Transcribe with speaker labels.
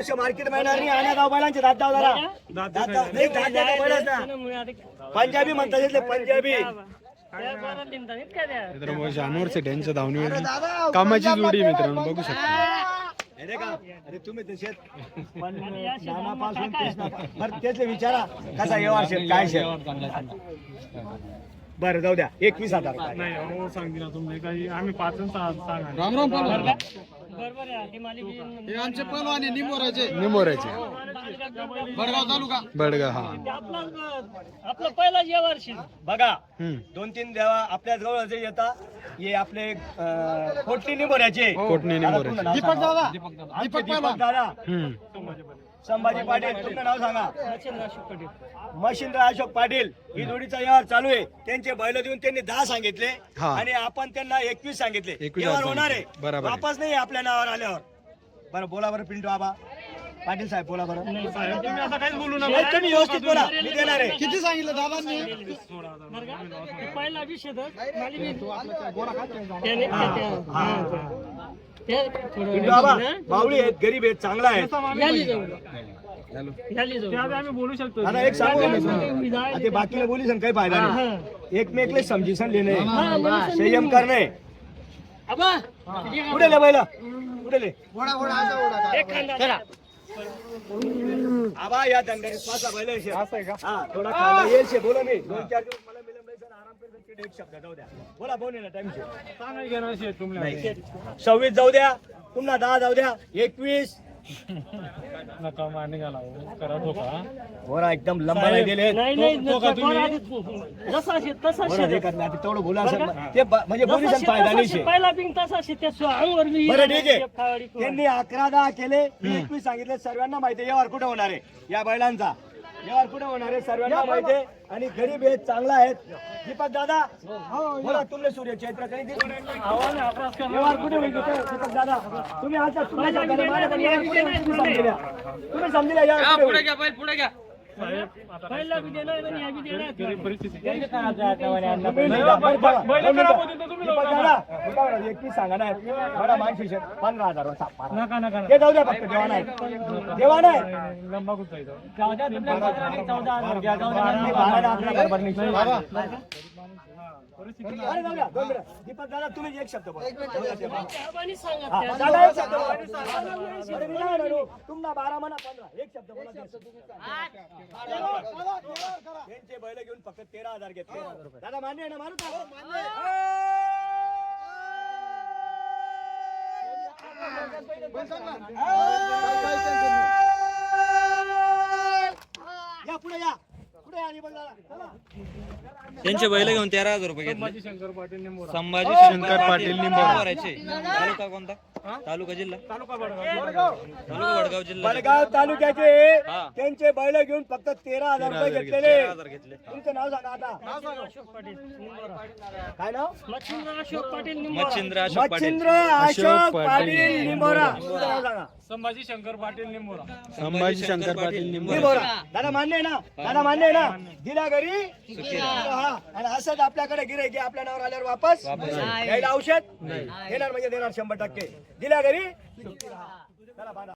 Speaker 1: वर्ष मार्केट मिळणार नाही आणि गाव बैलांचे दात दाव जरा. दात दाव- नाही, दात दाव बैलच. ना पंजाबी म्हणतात इथले पंजाबी.
Speaker 2: मित्रांनो जानवर सेट यांच्या धावणीवर कामाची जोडी आहे मित्रांनो बघू शकता.
Speaker 1: अरे का? अरे तुम्ही पण नानापासून. बरं त्यातले विचारा. कसा व्यवहार शेत? काय शेत? बरं जाऊ द्या. एकवीस हजार रुपये.
Speaker 3: नाही हो सांगते ना तुम्ही. काही आम्ही पाच आणि सहा सांगा
Speaker 2: राम राम
Speaker 4: हे आमचे पहलवान आहे निंबोराचे
Speaker 2: निमोऱ्याचे
Speaker 4: बडगाव तालुका.
Speaker 2: बडगा हा.
Speaker 5: आपलं पहिला जेवण शेत
Speaker 1: बघा
Speaker 2: हम्म.
Speaker 1: दोन तीन देवा आपल्या जवळ जे येतात हे आपले अं, कोटणी निंबोऱ्याचे.
Speaker 2: कोटणी निंबोऱ्याचे.
Speaker 1: दादा,
Speaker 4: दीपक दादा. दीपक
Speaker 1: दादा. संभाजी पाटील तुमचं नाव सांगा. मशिंद्र अशोक पाटील. ही जोडीचा व्यवहार चालू आहे. त्यांचे बैल देऊन त्यांनी दहा सांगितले
Speaker 2: हा.
Speaker 1: आणि आपण त्यांना एकवीस सांगितले.
Speaker 2: 21
Speaker 1: व्यवहार होणार. आहे. वापस नाही आपल्या नावावर आल्यावर. बरं बोला बरं पिंटू आबा पाटील साहेब बोला बरं.
Speaker 3: साहेब तुम्ही असं काहीच बोलू नका.
Speaker 1: तुम्ही व्यवस्थित बोला. मी देणार आहे.
Speaker 4: किती सांगितलं? दादांनी
Speaker 5: पहिला विषय
Speaker 1: माऊली आहेत गरीब आहेत चांगला आहे.
Speaker 3: ते आता आम्ही बोलू शकतो.
Speaker 1: आता एक सांगू? आता बाकीला बोलीसन काही फायदा नाही. एकमेकले समजीसन लिहिणे संयम करणे कुठे ले बैला कुठे ले? आबा या पाच बैल आहे. हा थोडा खायला येईल शे बोला मी. दोन चार दिवस मला मिळून नाही सर. आराम करतो तिकडे एक शब्द जाऊ द्या. बोला बोल ना टाइम
Speaker 3: घेणार
Speaker 1: सव्वीस जाऊ द्या पुन्हा दहा जाऊ द्या एकवीस
Speaker 3: नका हो. करा धोका
Speaker 1: बोरा एकदम लंबा नाही दिले.
Speaker 5: नाही नाही
Speaker 3: तो का तुम्ही?
Speaker 5: जसा शेत तसा
Speaker 1: बोला
Speaker 5: शेत
Speaker 1: हे करणार आता तेवढं बोला असं ते ब- म्हणजे बोलीसन फायदा नाही शे
Speaker 5: पहिला पिंग तसा शेत त्या अंगवर मी
Speaker 1: बरं ठीक आहे.
Speaker 5: खावाडी करून.
Speaker 1: त्यांनी अकरा दहा केले मी एकवीस सांगितले सर्वांना माहिती आहे व्यवहार कुठे होणार आहे? या बैलांचा. व्यवहार होणार आहे सर्वांना माहिती आहे. आणि गरीब आहेत चांगला आहेत. दीपक दादा बोला तुमने सूर्य चैत्र काही व्यवहार कुठे होईल? दीपक दादा तुम्ही आता तुम्ही समजल्या समजल्या व्यवहार कुठे होईल?
Speaker 5: पहिला बी देणार आणि या बी देणार
Speaker 3: गरीब परिस्थिती
Speaker 1: दादा, सांगा ना बडा पंधरा हजार.
Speaker 3: नका नका
Speaker 1: ते जाऊ द्या फक्त देवा नाही. देवा नाही. बारा बरोबर. दीपक तुम्ही एक शब्द हा, तुम्हाला बारा म्हणा पंधरा. एक शब्द बोला त्यांचे बैल घेऊन फक्त तेरा हजार घेतले. दादा मान्य आहे ना मारू का? या पुढे या पुढे या आणि दादा चला.
Speaker 6: त्यांचे बैल घेऊन तेरा हजार रुपये घेतले.
Speaker 3: संभाजी शंकर पाटील निंबोरा.
Speaker 6: संभाजी
Speaker 2: शंकर पाटील निंबोरा.
Speaker 6: निंबोराचे तालुका कोणता? तालुका जिल्हा?
Speaker 3: तालुका
Speaker 6: वडगाव जिल्हा.
Speaker 1: बडगाव तालुक्याचे
Speaker 6: हा.
Speaker 1: त्यांचे बैल घेऊन फक्त तेरा हजार रुपये घेतलेले.
Speaker 6: तेरा हजार घेतले.
Speaker 1: तुमचं नाव सांगा आता.
Speaker 5: अशोक पाटील निंबोरा.
Speaker 1: काय नाव?
Speaker 5: मच्छिंद्र अशोक पाटील निंबोरा.
Speaker 6: मच्छिंद्र अशोक पाटील.
Speaker 1: मच्छिंद्र अशोक पाटील
Speaker 2: पाटील
Speaker 1: निंबोरा. तुमचं नाव सांगा
Speaker 3: संभाजी शंकर पाटील निंबोरा.
Speaker 2: संभाजी शंकर पाटील निंबोरा.
Speaker 1: निंबोरा. दादा मान्य आहे ना? दादा मान्य आहे ना? दिला घरी? हा आणि असंच आपल्याकडे गिरे की आपल्या नावावर आल्यावर वापस? घ्यायला औषध? देणार म्हणजे देणार शंभर टक्के. दिल्या घरी? चला.